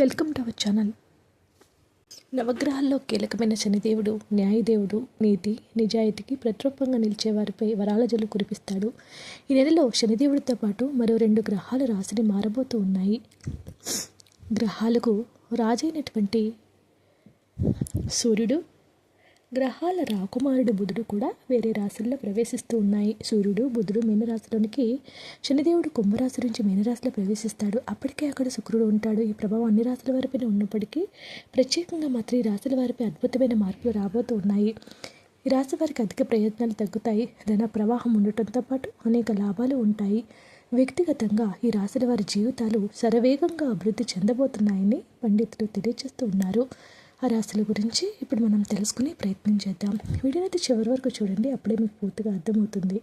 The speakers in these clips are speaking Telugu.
వెల్కమ్ టు అవర్ ఛానల్ నవగ్రహాల్లో కీలకమైన శనిదేవుడు న్యాయదేవుడు నీతి నిజాయితీకి ప్రతిరూపంగా నిలిచే వారిపై వరాల కురిపిస్తాడు. ఈ నెలలో శనిదేవుడితో పాటు మరో రెండు గ్రహాలు రాశిని మారబోతూ ఉన్నాయి. గ్రహాలకు రాజైనటువంటి సూర్యుడు గ్రహాల రాకుమారుడు బుధుడు కూడా వేరే రాశుల్లో ప్రవేశిస్తూ ఉన్నాయి. సూర్యుడు బుధుడు మీనరాశిలోనికి శనిదేవుడు కుంభరాశి నుంచి మీనరాశిలో ప్రవేశిస్తాడు. అప్పటికే అక్కడ శుక్రుడు ఉంటాడు. ఈ ప్రభావం అన్ని రాశుల వారిపైన ఉన్నప్పటికీ ప్రత్యేకంగా మాత్రం ఈ రాశుల వారిపై అద్భుతమైన మార్పులు రాబోతూ ఉన్నాయి. ఈ రాశి వారికి అధిక ప్రయత్నాలు తగ్గుతాయి. ధన ప్రవాహం ఉండటంతో పాటు అనేక లాభాలు ఉంటాయి. వ్యక్తిగతంగా ఈ రాశుల వారి జీవితాలు శరవేగంగా అభివృద్ధి చెందబోతున్నాయని పండితులు తెలియజేస్తూ ఉన్నారు. ఆ రాశుల గురించి ఇప్పుడు మనం తెలుసుకునే ప్రయత్నం చేద్దాం. వీడియోని అయితే చివరి వరకు చూడండి అప్పుడే మీకు పూర్తిగా అర్థమవుతుంది.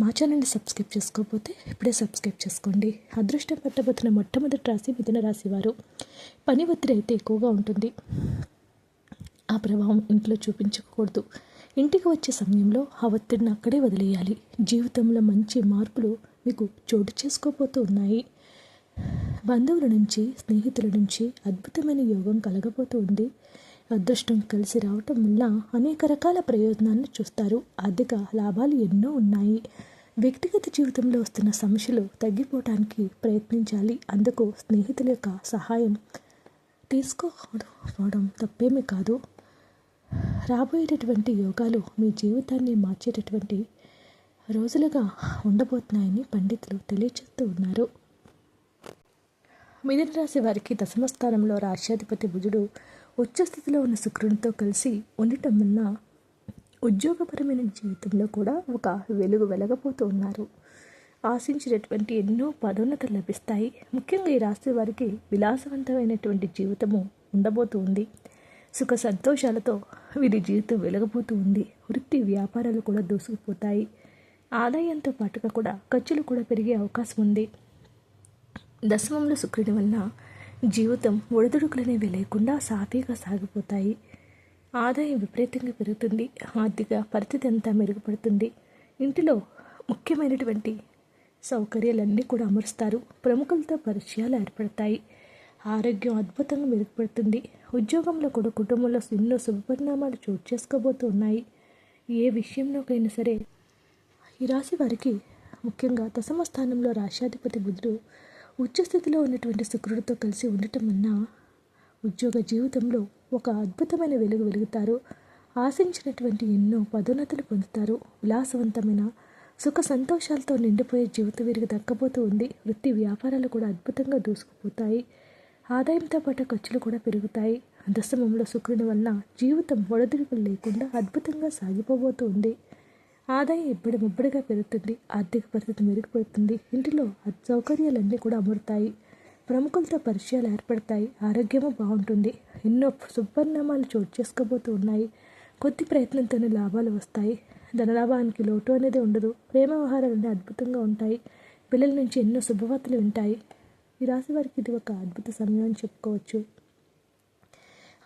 మా ఛానల్ని సబ్స్క్రైబ్ చేసుకోకపోతే ఇప్పుడే సబ్స్క్రైబ్ చేసుకోండి. అదృష్టం పట్టబోతున్న మొట్టమొదటి రాశి మిథున రాశి వారు. పని ఒత్తిడి అయితే ఎక్కువగా ఉంటుంది. ఆ ప్రభావం ఇంట్లో చూపించకూడదు. ఇంటికి వచ్చే సమయంలో ఆ ఒత్తిడిని అక్కడే వదిలేయాలి. జీవితంలో మంచి మార్పులు మీకు చోటు చేసుకోబోతూ ఉన్నాయి. బంధువుల నుంచి స్నేహితుల నుంచి అద్భుతమైన యోగం కలగబోతూ ఉంది. అదృష్టం కలిసి రావటం వల్ల అనేక రకాల ప్రయోజనాలను చూస్తారు. ఆర్థిక లాభాలు ఎన్నో ఉన్నాయి. వ్యక్తిగత జీవితంలో వస్తున్న సమస్యలు తగ్గిపోవటానికి ప్రయత్నించాలి. అందుకు స్నేహితుల యొక్క సహాయం తీసుకోవడం తప్పేమీ కాదు. రాబోయేటటువంటి యోగాలు మీ జీవితాన్ని మార్చేటటువంటి రోజులుగా ఉండబోతున్నాయని పండితులు తెలియచేస్తూ ఉన్నారు. మిథున రాశి వారికి దశమ స్థానంలో రాష్ట్రాధిపతి బుధుడు ఉచ్చస్థితిలో ఉన్న శుక్రునితో కలిసి ఉండటం వల్ల ఉద్యోగపరమైన జీవితంలో కూడా ఒక వెలుగు వెలగబోతూ ఉన్నారు. ఆశించినటువంటి ఎన్నో పదోన్నతలు లభిస్తాయి. ముఖ్యంగా ఈ రాశి వారికి విలాసవంతమైనటువంటి జీవితము ఉండబోతూ ఉంది. సుఖ సంతోషాలతో వీరి జీవితం వెలగబోతూ ఉంది. వృత్తి వ్యాపారాలు కూడా దూసుకుపోతాయి. ఆదాయంతో పాటుగా కూడా ఖర్చులు కూడా పెరిగే అవకాశం ఉంది. దశమంలో శుక్రుడి వల్ల జీవితం ఒడిదుడుకులనేవి లేకుండా సాఫీగా సాగిపోతాయి. ఆదాయం విపరీతంగా పెరుగుతుంది. ఆర్థిక పరిస్థితి అంతా మెరుగుపడుతుంది. ఇంటిలో ముఖ్యమైనటువంటి సౌకర్యాలన్నీ కూడా అమరుస్తారు. ప్రముఖులతో పరిచయాలు ఏర్పడతాయి. ఆరోగ్యం అద్భుతంగా మెరుగుపడుతుంది. ఉద్యోగంలో కూడా కుటుంబంలో ఎన్నో శుభపరిణామాలు చోటు చేసుకోబోతూ ఉన్నాయి. ఏ విషయంలోకైనా సరే ఈ రాశి వారికి ముఖ్యంగా దశమ స్థానంలో రాష్ట్రాధిపతి బుధుడు ఉచ్చస్థితిలో ఉన్నటువంటి శుక్రుడితో కలిసి ఉండటం వలన ఉద్యోగ జీవితంలో ఒక అద్భుతమైన వెలుగు వెలుగుతారు. ఆశించినటువంటి ఎన్నో పదోన్నతులు పొందుతారు. విలాసవంతమైన సుఖ సంతోషాలతో నిండిపోయే జీవితం వీరికి దక్కబోతూ ఉంది. వృత్తి వ్యాపారాలు కూడా అద్భుతంగా దూసుకుపోతాయి. ఆదాయంతో పాటు ఖర్చులు కూడా పెరుగుతాయి. దశమంలో శుక్రుని వలన జీవితం ఒడదుడుకులు లేకుండా అద్భుతంగా సాగిపోబోతూ ఉంది. ఆదాయం ఇబ్బడి ముబ్బడిగా పెరుగుతుంది ఆర్థిక పరిస్థితి మెరుగుపడుతుంది ఇంటిలో సౌకర్యాలన్నీ కూడా అమరుతాయి. ప్రముఖులతో పరిచయాలు ఏర్పడతాయి ఆరోగ్యము బాగుంటుంది. ఎన్నో సుపరిణామాలు చోటు చేసుకోబోతూ ఉన్నాయి. కొద్ది ప్రయత్నంతోనే లాభాలు వస్తాయి. ధనలాభానికి లోటు అనేది ఉండదు. ప్రేమ వ్యవహారాలన్నీ అద్భుతంగా ఉంటాయి. పిల్లల నుంచి ఎన్నో శుభవార్తలు వింటాయి. ఈ రాశి వారికి ఇది ఒక అద్భుత సమయం అని చెప్పుకోవచ్చు.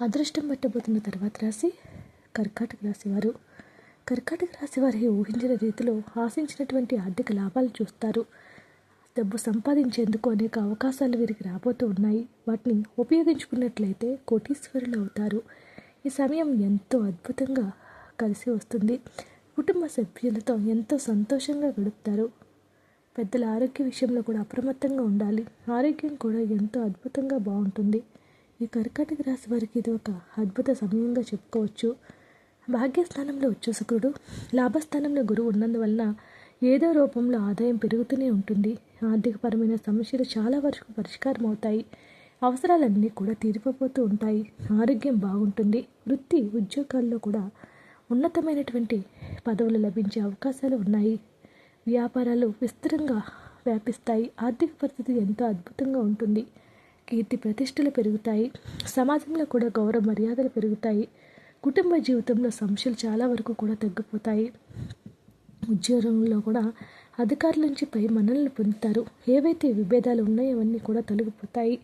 అదృష్టం పట్టబోతున్న తర్వాత రాశి కర్కాటక రాశి వారు. కర్కాటక రాశి వారి ఊహించిన రీతిలో ఆశించినటువంటి ఆర్థిక లాభాలు చూస్తారు. డబ్బు సంపాదించేందుకు అనేక అవకాశాలు వీరికి రాబోతూ ఉన్నాయి. వాటిని ఉపయోగించుకున్నట్లయితే కోటీశ్వరులు అవుతారు. ఈ సమయం ఎంతో అద్భుతంగా కలిసి వస్తుంది. కుటుంబ సభ్యులతో ఎంతో సంతోషంగా గడుపుతారు. పెద్దల ఆరోగ్య విషయంలో కూడా అప్రమత్తంగా ఉండాలి. ఆరోగ్యం కూడా ఎంతో అద్భుతంగా బాగుంటుంది. ఈ కర్కాటక రాశి వారికి ఇది ఒక అద్భుత సమయంగా చెప్పుకోవచ్చు. భాగ్యస్థానంలో ఉచ్చసుకుడు లాభస్థానంలో గురువు ఉన్నందువలన ఏదో రూపంలో ఆదాయం పెరుగుతూనే ఉంటుంది. ఆర్థికపరమైన సమస్యలు చాలా వరకు పరిష్కారం అవుతాయి అవసరాలన్నీ కూడా తీరిపోతూ ఉంటాయి. ఆరోగ్యం బాగుంటుంది. వృత్తి ఉద్యోగాల్లో కూడా ఉన్నతమైనటువంటి పదవులు లభించే అవకాశాలు ఉన్నాయి. వ్యాపారాలు విస్తృతంగా వ్యాపిస్తాయి. ఆర్థిక పరిస్థితి ఎంతో అద్భుతంగా ఉంటుంది. కీర్తి ప్రతిష్టలు పెరుగుతాయి. సమాజంలో కూడా గౌరవ మర్యాదలు పెరుగుతాయి. కుటుంబ జీవితంలో సమస్యలు చాలా వరకు కూడా తగ్గిపోతాయి. ఉద్యోగంలో కూడా అధికారుల నుంచి పై మనల్ని పొందుతారు. ఏవైతే విభేదాలు ఉన్నాయో అవన్నీ కూడా తొలగిపోతాయి.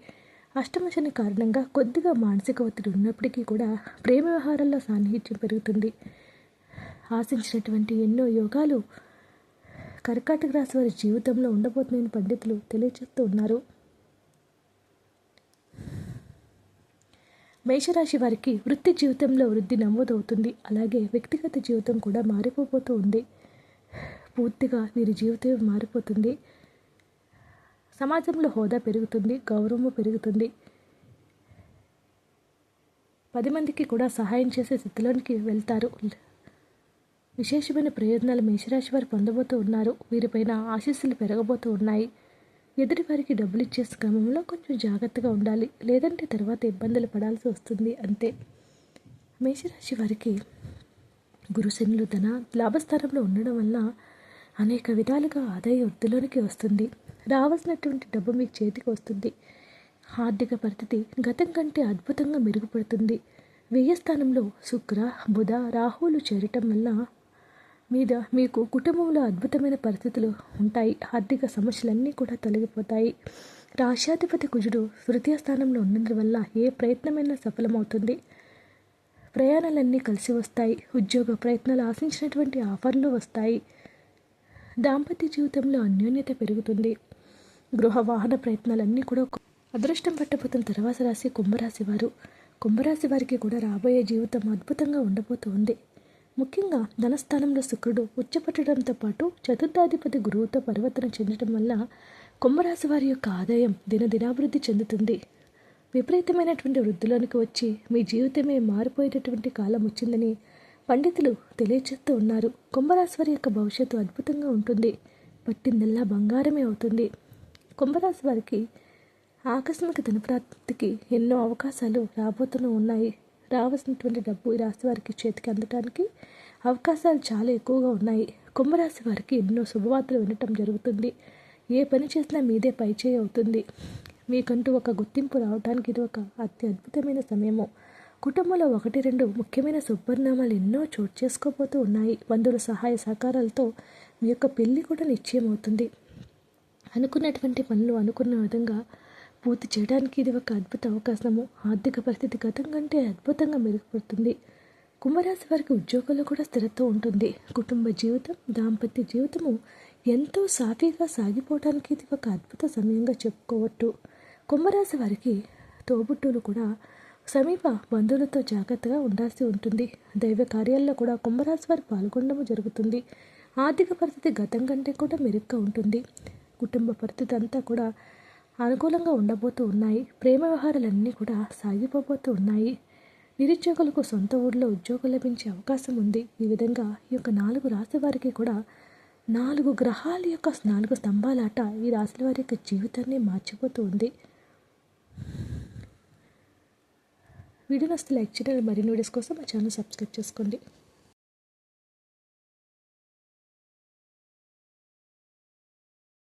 అష్టమశని కారణంగా కొద్దిగా మానసిక ఒత్తిడి ఉన్నప్పటికీ కూడా ప్రేమ వ్యవహారాల్లో సాన్నిహిత్యం పెరుగుతుంది. ఆశించినటువంటి ఎన్నో యోగాలు కర్కాటక రాశి వారి జీవితంలో ఉండబోతున్నాయని పండితులు తెలియజేస్తూ ఉన్నారు. మేషరాశి వారికి వృత్తి జీవితంలో వృద్ధి నమోదవుతుంది. అలాగే వ్యక్తిగత జీవితం కూడా మారిపోతూ ఉంది. పూర్తిగా వీరి జీవితం మారిపోతుంది. సమాజంలో హోదా పెరుగుతుంది గౌరవము పెరుగుతుంది. పది మందికి కూడా సహాయం చేసే స్థితిలోనికి వెళ్తారు. విశేషమైన ప్రయోజనాలు మేషరాశి వారు పొందబోతూ ఉన్నారు. వీరిపైన ఆశీస్సులు పెరగబోతూ ఉన్నాయి. ఎదుటి వారికి డబ్బులు ఇచ్చే క్రమంలో కొంచెం జాగ్రత్తగా ఉండాలి. లేదంటే తర్వాత ఇబ్బందులు పడాల్సి వస్తుంది అంతే. మేషరాశి వారికి గురుశనులు తన లాభస్థానంలో ఉండడం వల్ల అనేక విధాలుగా ఆదాయ వృద్ధిలోనికి వస్తుంది. రావాల్సినటువంటి డబ్బు మీకు చేతికి వస్తుంది. ఆర్థిక పరిస్థితి గతం కంటే అద్భుతంగా మెరుగుపడుతుంది. వ్యయ స్థానంలో శుక్ర బుధ రాహువులు చేరటం వల్ల మీద మీకు కుటుంబంలో అద్భుతమైన పరిస్థితులు ఉంటాయి. ఆర్థిక సమస్యలన్నీ కూడా తొలగిపోతాయి. రాష్ట్రాధిపతి కుజుడు తృతీయ స్థానంలో ఉన్నందు వల్ల ఏ ప్రయత్నమైనా సఫలమవుతుంది. ప్రయాణాలన్నీ కలిసి వస్తాయి. ఉద్యోగ ప్రయత్నాలు ఆశించినటువంటి ఆఫర్లు వస్తాయి. దాంపత్య జీవితంలో అన్యోన్యత పెరుగుతుంది. గృహ వాహన ప్రయత్నాలన్నీ కూడా అదృష్టం పట్టబోతున్న తర్వాత రాశి కుంభరాశి వారు. కుంభరాశి వారికి కూడా రాబోయే జీవితం అద్భుతంగా ఉండబోతుంది. ముఖ్యంగా ధనస్థానంలో శుక్రుడు ఉచ్చపట్టడంతో పాటు చతుర్థాధిపతి గురువుతో పరివర్తన చెందడం వల్ల కుంభరాశి వారి యొక్క ఆదాయం దినదినాభివృద్ధి చెందుతుంది. విపరీతమైనటువంటి వృద్ధిలోనికి వచ్చి మీ జీవితమే మారిపోయేటటువంటి కాలం వచ్చిందని పండితులు తెలియచేస్తూ ఉన్నారు. కుంభరాశి వారి యొక్క భవిష్యత్తు అద్భుతంగా ఉంటుంది. పట్టిందల్లా బంగారమే అవుతుంది. కుంభరాశి వారికి ఆకస్మిక ధనప్రాప్తికి ఎన్నో అవకాశాలు రాబోతూనే ఉన్నాయి. రావాల్సినటువంటి డబ్బు ఈ రాశి వారికి చేతికి అందటానికి అవకాశాలు చాలా ఎక్కువగా ఉన్నాయి. కుంభరాశి వారికి ఎన్నో శుభవార్తలు వినటం జరుగుతుంది. ఏ పని చేసినా మీదే పైచేయి అవుతుంది. మీకంటూ ఒక గుర్తింపు రావడానికి ఇది ఒక అతి అద్భుతమైన సమయము. కుటుంబంలో ఒకటి రెండు ముఖ్యమైన శుభపరిణామాలు ఎన్నో చోటు చేసుకోబోతూ ఉన్నాయి. బంధువుల సహాయ సహకారాలతో మీ యొక్క పెళ్ళి కూడా నిశ్చయం అవుతుంది అనుకున్నటువంటి పనులు అనుకున్న విధంగా పూర్తి చేయడానికి ఇది ఒక అద్భుత అవకాశము. ఆర్థిక పరిస్థితి గతం కంటే అద్భుతంగా మెరుగుపడుతుంది. కుంభరాశి వారికి ఉద్యోగంలో కూడా స్థిరత్వం ఉంటుంది. కుటుంబ జీవితం దాంపత్య జీవితము ఎంతో సాఫీగా సాగిపోవడానికి ఇది ఒక అద్భుత సమయంగా చెప్పుకోవచ్చు. కుంభరాశి వారికి తోబుట్టులు కూడా సమీప బంధువులతో జాగ్రత్తగా ఉండాల్సి ఉంటుంది. దైవ కార్యాల్లో కూడా కుంభరాశి వారు పాల్గొనడం జరుగుతుంది. ఆర్థిక పరిస్థితి గతం కంటే కూడా మెరుగ్గా ఉంటుంది. కుటుంబ పరిస్థితి అంతా కూడా అనుకూలంగా ఉండబోతూ ఉన్నాయి. ప్రేమ వ్యవహారాలన్నీ కూడా సాగిపోబోతూ ఉన్నాయి. నిరుద్యోగులకు సొంత ఊళ్ళో ఉద్యోగం లభించే అవకాశం ఉంది. ఈ విధంగా ఈ యొక్క నాలుగు రాశి వారికి కూడా నాలుగు గ్రహాల యొక్క నాలుగు స్తంభాలాట ఈ రాశుల వారి యొక్క జీవితాన్ని మార్చిపోతూ ఉంది. వీడియో నస్తే లైక్ చేయాలి మరిన్ని వీడియోస్ కోసం మా ఛానల్ సబ్స్క్రైబ్ చేసుకోండి.